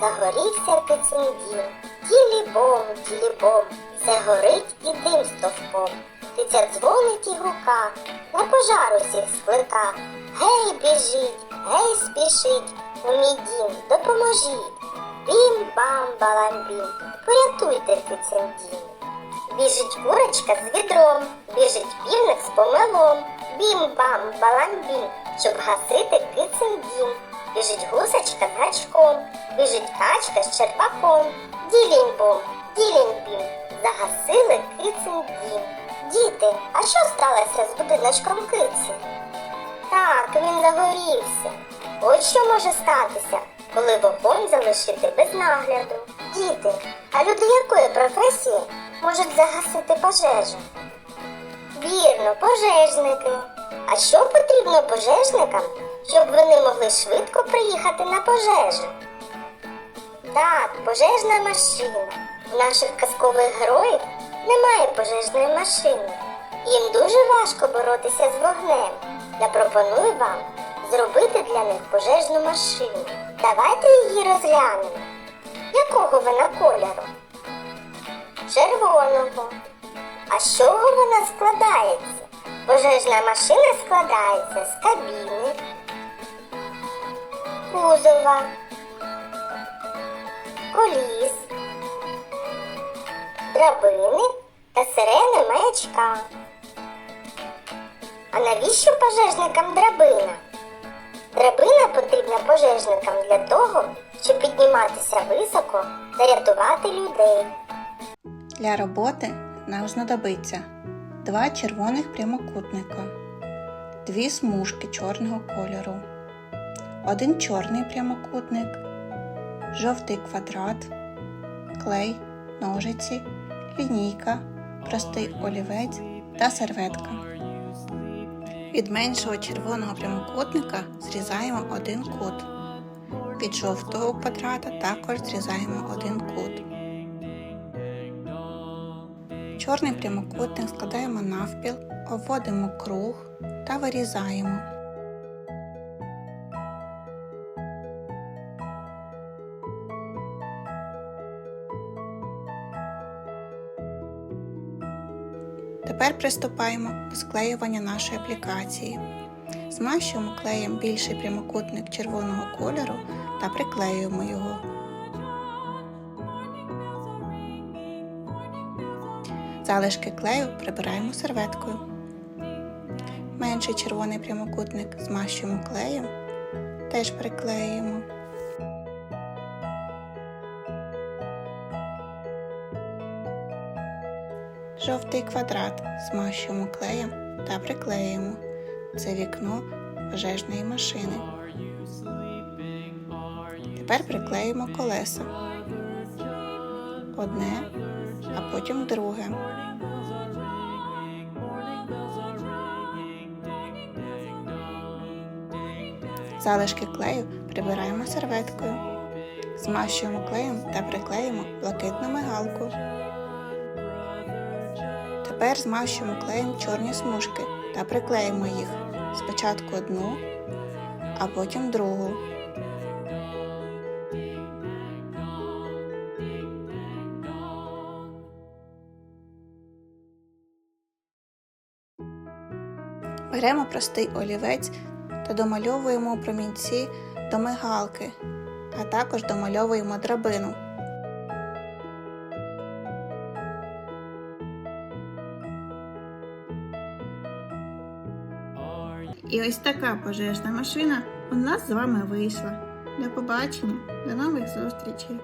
загорівся кицин дім. Ділі-бом, ділі-бом, все горить і дим стовпом. Тиця дзвонить і гука, на пожар усіх склика. Гей, біжить, гей, спішить, у мій дім, допоможіть. Бім-бам-балам-бім, порятуйте кицин дім. Біжить курочка з відром, біжить півник з помелом. Бім-бам, балам-бім, щоб гасити кицин дім. Біжить гусочка з гачком, біжить качка з черпаком. Ділінь-бум, ділінь-бім, загасили кицин дім. Діти, а що сталося з будиночком киці? Так, він загорівся. От що може статися, коли вогонь залишити без нагляду. Діти, а люди якої професії можуть загасити пожежу? Вірно, пожежники. А що потрібно пожежникам, щоб вони могли швидко приїхати на пожежу? Так, пожежна машина. У наших казкових героїв немає пожежної машини. Їм дуже важко боротися з вогнем. Я пропоную вам зробити для них пожежну машину. Давайте її розглянемо. Якого вона кольору? Червоного. А з чого вона складається? Пожежна машина складається з кабіни, кузова, коліс, драбини та сирени маячка. А навіщо пожежникам драбина? Драбина потрібна пожежникам для того, щоб підніматися високо та рятувати людей. Для роботи нам знадобиться два червоних прямокутника, дві смужки чорного кольору, один чорний прямокутник, жовтий квадрат, клей, ножиці, лінійка, простий олівець та серветка. Від меншого червоного прямокутника зрізаємо один кут. Від жовтого квадрата також зрізаємо один кут. Чорний прямокутник складаємо навпіл, обводимо круг та вирізаємо. Тепер приступаємо до склеювання нашої аплікації. Змащуємо клеєм більший прямокутник червоного кольору та приклеюємо його. Залишки клею прибираємо серветкою. Менший червоний прямокутник змащуємо клеєм, теж приклеюємо. Жовтий квадрат змащуємо клеєм та приклеюємо. Це вікно пожежної машини. Тепер приклеїмо колеса. Одне, а потім друге. Залишки клею прибираємо серветкою. Змащуємо клеєм та приклеїмо блакитну мигалку. Тепер змащуємо клеєм чорні смужки та приклеїмо їх спочатку одну, а потім другу. Беремо простий олівець та домальовуємо промінці до мигалки, а також домальовуємо драбину. І ось така пожежна машина у нас з вами вийшла. До побачення, до нових зустрічей!